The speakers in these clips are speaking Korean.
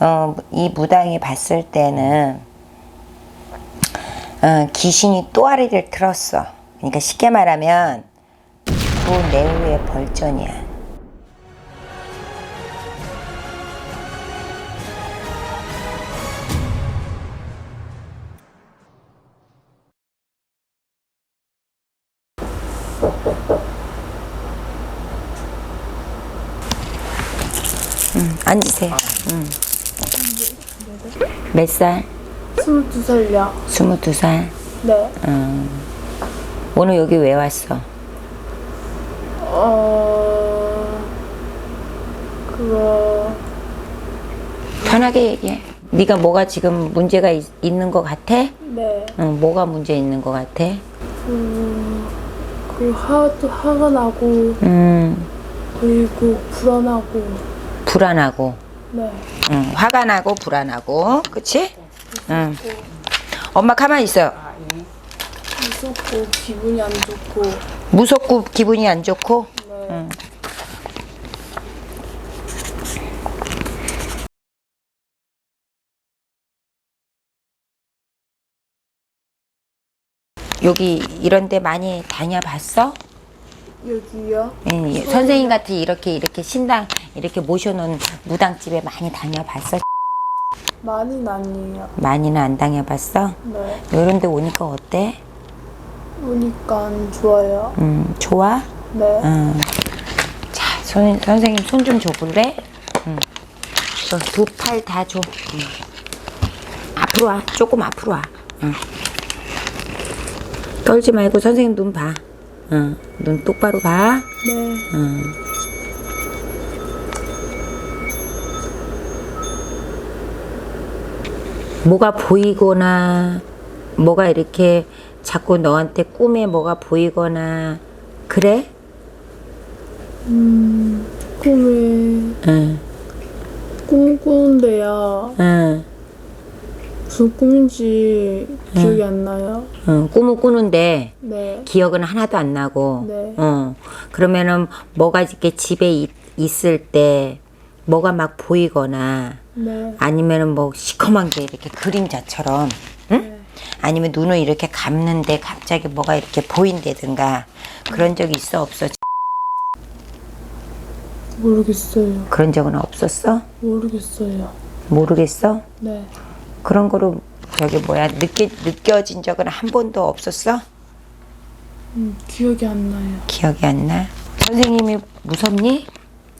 어, 이 무당이 봤을 때는 어, 귀신이 또아리를 틀었어. 그러니까 쉽게 말하면 그 내후의 벌전이야. 음, 앉으세요. 음. 몇 살? 22살이요. 스물두 살. 네. 오늘 여기 왜 왔어? 어, 그거, 편하게 얘기해. 네가 뭐가 지금 문제가 있, 있는 것 같아? 네. 응, 뭐가 문제 있는 것 같아? 그, 그 화도 화가 나고, 음, 그리고 불안하고, 불안하고. 네. 응, 화가 나고 불안하고. 그치? 응. 엄마 가만히 있어. 무섭고, 기분이 안 좋고, 무섭고 기분이 안 좋고. 네. 여기 이런 데 많이 다녀봤어? 여기요? 응, 예, 선생님 같이 이렇게 이렇게 신당 이렇게 모셔놓은 무당집에 많이 다녀봤어? 많이는 아니에요. 많이는 안 다녀봤어? 네. 이런 데 오니까 어때? 오니까 좋아요. 음, 좋아? 네. 응. 자, 선, 선생님 손 좀 줘볼래? 응. 두팔 다 줘. 응. 앞으로 와. 조금 앞으로 와. 응. 떨지 말고 선생님 눈 봐. 응. 눈 똑바로 봐. 네. 응. 뭐가 보이거나 뭐가 이렇게 자꾸 너한테 꿈에 뭐가 보이거나 그래? 음, 꿈에, 응. 꿈 꾸는데요. 응. 무슨 꿈인지 기억이 안 나요. 응. 꿈을 꾸는데 네. 기억은 하나도 안 나고. 네. 어. 그러면은 뭐가 이렇게 집에 있, 있을 때 뭐가 막 보이거나 네. 아니면은 뭐 시커먼 게 이렇게 그림자처럼 응? 네. 아니면 눈을 이렇게 감는데 갑자기 뭐가 이렇게 보인다든가 그런 적 있어 없어? 모르겠어요. 그런 적은 없었어? 모르겠어요. 모르겠어? 네. 그런 거로 저기 뭐야 느끼, 느껴진 적은 한 번도 없었어? 음, 기억이 안 나요. 기억이 안 나? 선생님이 무섭니?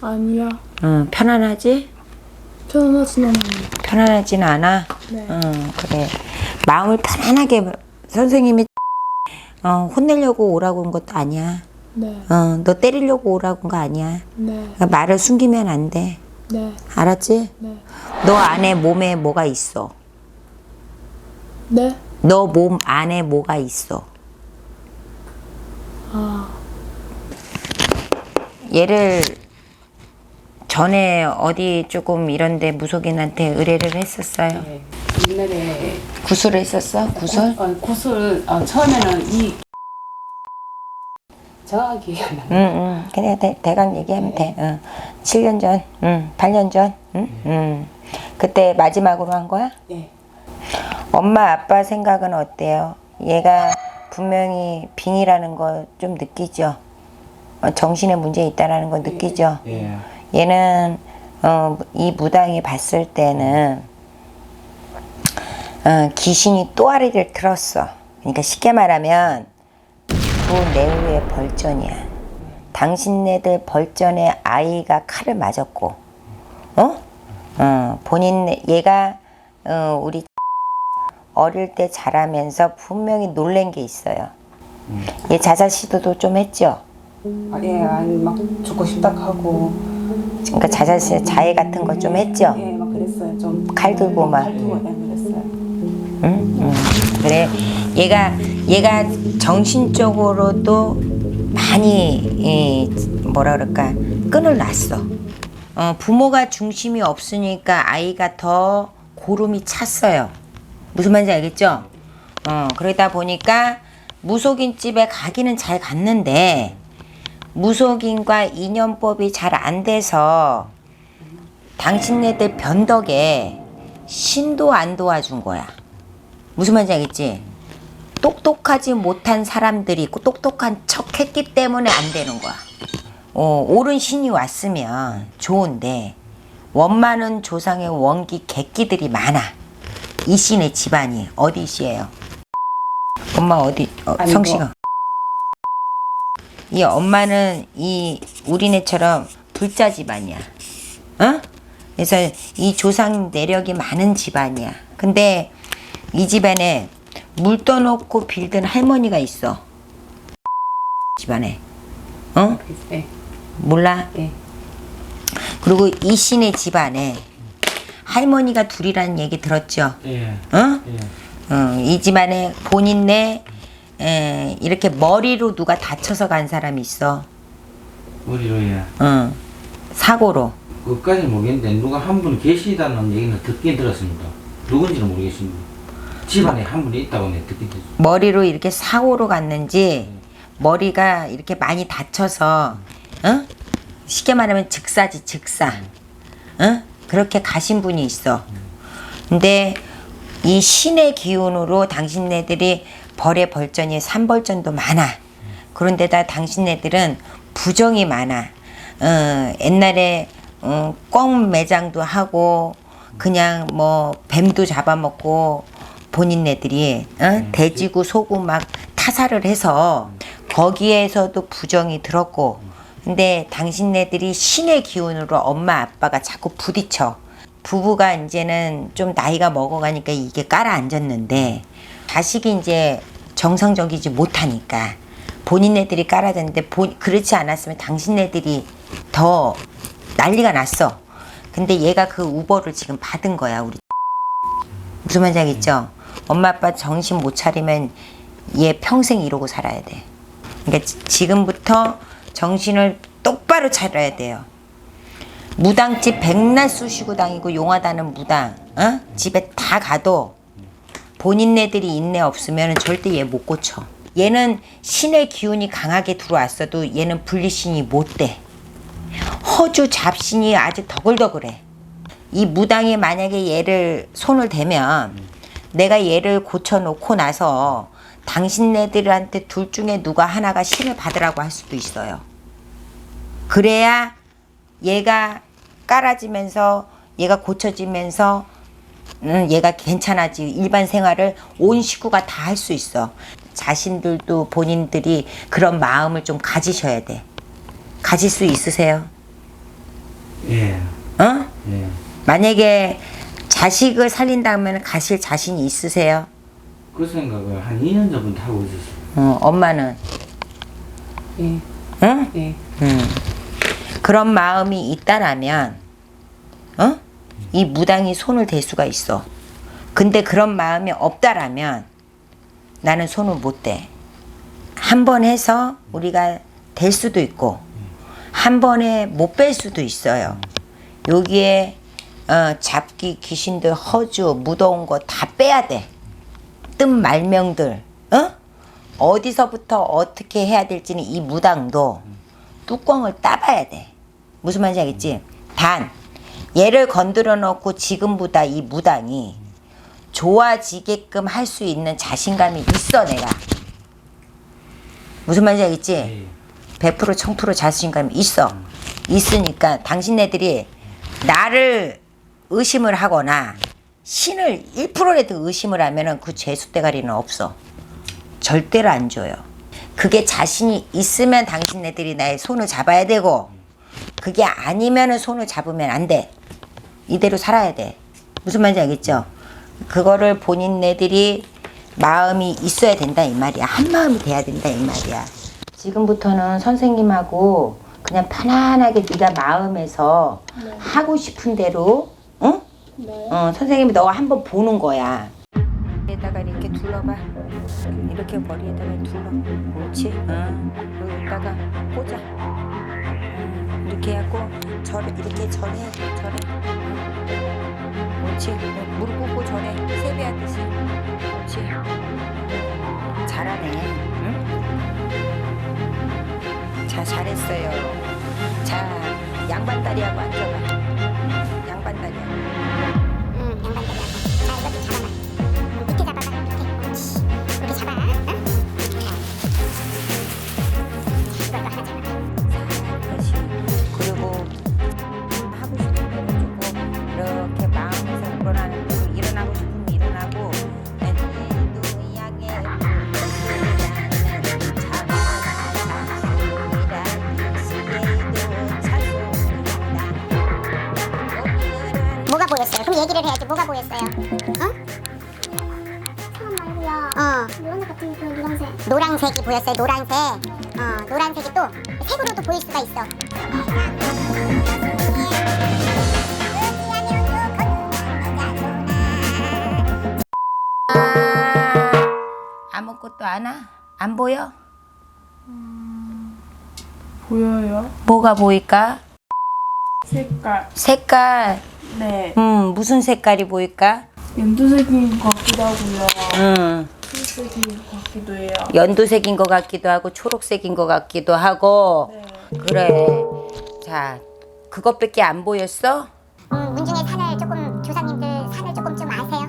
아니야. 응, 편안하지? 편안하진 않아요. 편안하진 않아? 네. 응, 그래. 마음을 편안하게 선생님이 어, 혼내려고 오라고 온 것도 아니야. 네. 어, 너 때리려고 오라고 온 거 아니야. 네. 그러니까 말을 숨기면 안 돼. 네. 알았지? 네. 너 안에 몸에 뭐가 있어? 네. 너 몸 안에 뭐가 있어? 아, 얘를 전에 어디 조금 이런데 무속인한테 의뢰를 했었어요. 네. 옛날에 구슬을 했었어? 구슬? 어, 구슬 어, 처음에는 이 정확히 안 나요. 응, 응. 그냥 대, 대강 얘기하면 돼. 응. 7년 전, 응. 8년 전, 응? 응. 그때 마지막으로 한 거야? 네. 엄마, 아빠 생각은 어때요? 얘가 분명히 빙이라는 거 좀 느끼죠? 어, 정신에 문제 있다라는 거 느끼죠? 예. 얘는 어, 이 무당이 봤을 때는 어, 귀신이 또아리를 틀었어. 그러니까 쉽게 말하면 그 내후의 벌전이야. 당신네들 벌전에 아이가 칼을 맞았고, 어? 어, 본인 얘가 어, 우리 어릴 때 자라면서 분명히 놀란 게 있어요. 얘 자살 시도도 좀 했죠. 아, 예, 아니 막 죽고 싶다 하고 그러니까 자살 시 자해 같은 거 좀 했죠. 예, 막 그랬어요. 좀 칼 들고 막. 칼 들고 네, 그랬어요. 응? 응. 그래. 얘가 얘가 정신적으로도 많이 이, 뭐라 그럴까 끈을 놨어. 어, 부모가 중심이 없으니까 아이가 더 고름이 찼어요. 무슨 말인지 알겠죠? 어, 그러다 보니까 무속인 집에 가기는 잘 갔는데 무속인과 인연법이 잘 안 돼서 당신네들 변덕에 신도 안 도와준 거야. 무슨 말인지 알겠지? 똑똑하지 못한 사람들이 있고 똑똑한 척 했기 때문에 안 되는 거야. 어, 옳은 신이 왔으면 좋은데 원만한 조상의 원기 객기들이 많아. 이 씨네 집안이 어디 씨예요? 엄마 어디 어. 성씨가 이 엄마는 이 우리네처럼 불자 집안이야. 어? 그래서 이 조상 내력이 많은 집안이야. 근데 이 집안에 물 떠놓고 빌든 할머니가 있어. 집안에. 어? 예. 몰라? 예. 그리고 이 씨네 집안에 할머니가 둘이라는 얘기 들었죠? 예. 어? 예. 어, 이 집안에 본인네 에, 이렇게 머리로 누가 다쳐서 간 사람이 있어. 머리로 예. 어, 사고로. 그까지 모르겠는데 누가 한 분 계시다는 얘기는 듣긴 들었습니다. 누군지는 모르겠습니다. 집안에 한 분이 있다고 내 듣긴 들었습니다. 머리로 이렇게 사고로 갔는지 머리가 이렇게 많이 다쳐서 어? 쉽게 말하면 즉사지 즉사 어? 그렇게 가신 분이 있어. 근데 이 신의 기운으로 당신네들이 벌의 벌전이 삼벌전도 많아. 그런데다 당신네들은 부정이 많아. 어, 옛날에 어, 꽁 매장도 하고 그냥 뭐 뱀도 잡아먹고 본인네들이 어? 돼지고 소고 막 타살을 해서 거기에서도 부정이 들었고 근데 당신네들이 신의 기운으로 엄마 아빠가 자꾸 부딪혀 부부가 이제는 좀 나이가 먹어가니까 이게 깔아앉았는데 자식이 이제 정상적이지 못하니까 본인네들이 깔아졌는데 본- 그렇지 않았으면 당신네들이 더 난리가 났어 근데 얘가 그 우버를 지금 받은 거야 우리 무슨 말인지 알겠죠? 엄마 아빠 정신 못 차리면 얘 평생 이러고 살아야 돼. 그러니까 지- 지금부터 정신을 똑바로 차려야 돼요. 무당집 백날 쑤시고 다니고 용하다는 무당, 어? 집에 다 가도 본인네들이 인내 없으면 절대 얘 못 고쳐. 얘는 신의 기운이 강하게 들어왔어도 얘는 분리신이 못 돼. 허주 잡신이 아주 더글더글해. 이 무당이 만약에 얘를 손을 대면 내가 얘를 고쳐놓고 나서 당신네들한테 둘 중에 누가 하나가 신을 받으라고 할 수도 있어요. 그래야 얘가 깔아지면서 얘가 고쳐지면서 음, 얘가 괜찮아지 일반 생활을 온 식구가 다 할 수 있어. 자신들도 본인들이 그런 마음을 좀 가지셔야 돼. 가질 수 있으세요? 예. 어? 예. 만약에 자식을 살린다면 가실 자신이 있으세요? 그 생각을 한 2년 전부터 하고 있었어요. 어, 엄마는 예. 응? 예. 음. 그런 마음이 있다라면 어? 이 무당이 손을 댈 수가 있어. 근데 그런 마음이 없다라면 나는 손을 못 대. 한 번 해서 우리가 될 수도 있고 한 번에 못 뺄 수도 있어요. 여기에 어, 잡기 귀신들 허주 무더운 거 다 빼야 돼. 뜬 말명들 어? 어디서부터 어떻게 해야 될지는 이 무당도 뚜껑을 따봐야 돼. 무슨 말인지 알겠지? 단 얘를 건드려 놓고 지금보다 이 무당이 좋아지게끔 할 수 있는 자신감이 있어 내가. 무슨 말인지 알겠지? 예. 100% 1000% 자신감이 있어. 있으니까 당신네들이 나를 의심을 하거나 신을 1%라도 의심을 하면은 그 죄수 대가리는 없어. 절대로 안 줘요. 그게 자신이 있으면 당신네들이 나의 손을 잡아야 되고 그게 아니면은 손을 잡으면 안 돼. 이대로 살아야 돼. 무슨 말인지 알겠죠? 그거를 본인네들이 마음이 있어야 된다 이 말이야. 한 마음이 돼야 된다 이 말이야. 지금부터는 선생님하고 그냥 편안하게 네가 마음에서 하고 싶은 대로 응? 네. 어, 선생님이 너 한번 보는 거야. 여기다가 이렇게 둘러봐. 이렇게 머리에다가 둘러. 그렇지. 응. 여기다가 꽂아. 응. 이렇게 하고 절 이렇게 절해. 절해. 응. 그렇지. 무릎 꿇고 절해. 세배하듯이. 그렇지. 잘하네. 응? 자, 잘했어요. 자, 양반 다리하고 앉아봐. 얘기를 해야지. 뭐가 보였어요? 어? 사람 말고요. 어. 노란색 같은 그 노란색. 노란색이 보였어요. 노란색. 어, 노란색이 또 색으로도 보일 수가 있어. 아무것도 안 와? 안 보여? 보여요? 뭐가 보일까? 색깔. 색깔. 네. 음 무슨 색깔이 보일까? 연두색인 것 같기도 하고요. 음 흰색인 것 같기도 해요. 연두색인 것 같기도 하고 초록색인 것 같기도 하고 네. 그래. 자 그것밖에 안 보였어? 음, 문중의 산을 조금 조상님들 산을 조금 좀 아세요?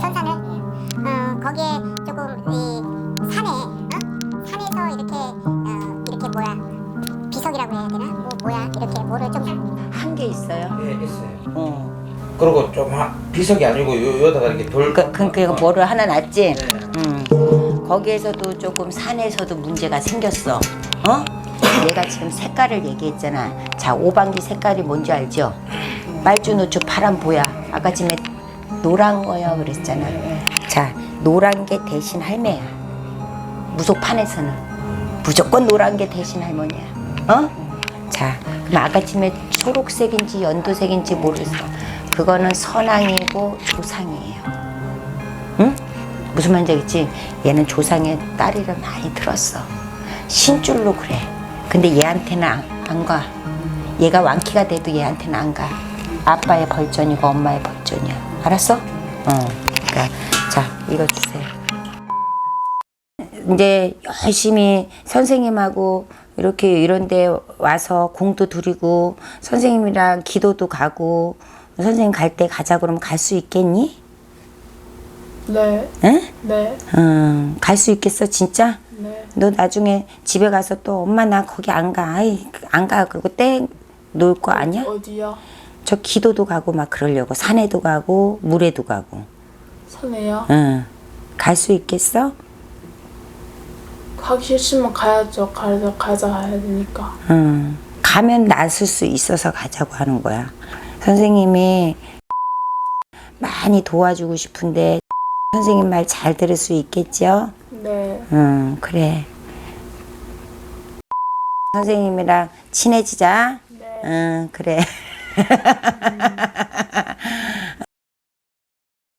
선산을? 어, 거기에 조금 이 산에 어? 산에서 이렇게 어, 이렇게 뭐야 비석이라고 해야 되나? 뭐 뭐야 이렇게 뭐를 좀 한게 있어요. 예, 있어요. 어. 그리고 좀 하- 비석이 아니고 요, 요다가 이렇게 돌. 그, 그, 그 뭐를 하나 놨지? 네. 음. 거기에서도 조금 산에서도 문제가 생겼어. 어? 내가 지금 색깔을 얘기했잖아. 자, 오방기 색깔이 뭔지 알죠? 빨주노초 파란 보야. 아까 전에 노란 거야 그랬잖아. 자, 노란 게 대신 할매야. 무속판에서는 무조건 노란 게 대신 할머니야. 어? 자, 그럼 아까쯤에 초록색인지 연두색인지 모르겠어. 그거는 선왕이고 조상이에요. 응? 무슨 말인지 알겠지? 얘는 조상의 딸이를 많이 들었어. 신줄로 그래. 근데 얘한테는 안, 안 가. 얘가 왕키가 돼도 얘한테는 안 가. 아빠의 벌전이고 엄마의 벌전이야. 알았어? 어. 그러니까 자 이거 주세요. 이제 열심히 선생님하고 이렇게 이런 데 와서 공도 드리고 선생님이랑 기도도 가고 선생님 갈 때 가자 그러면 갈 수 있겠니? 네. 응? 네. 응, 갈수 있겠어 진짜? 네. 너 나중에 집에 가서 또 엄마 나 거기 안 가. 아이 안 가. 그리고 땡놀거 아니야? 어디요? 저 기도도 가고 막 그러려고 산에도 가고 물에도 가고. 산에요? 응. 갈 수 있겠어? 가기 싫으면 가야죠. 가자 가자 가야 되니까. 응. 가면 나설 수 있어서 가자고 하는 거야. 선생님이 많이 도와주고 싶은데 선생님 말 잘 들을 수 있겠죠? 네. 응, 그래. 선생님이랑 친해지자. 네. 응, 그래.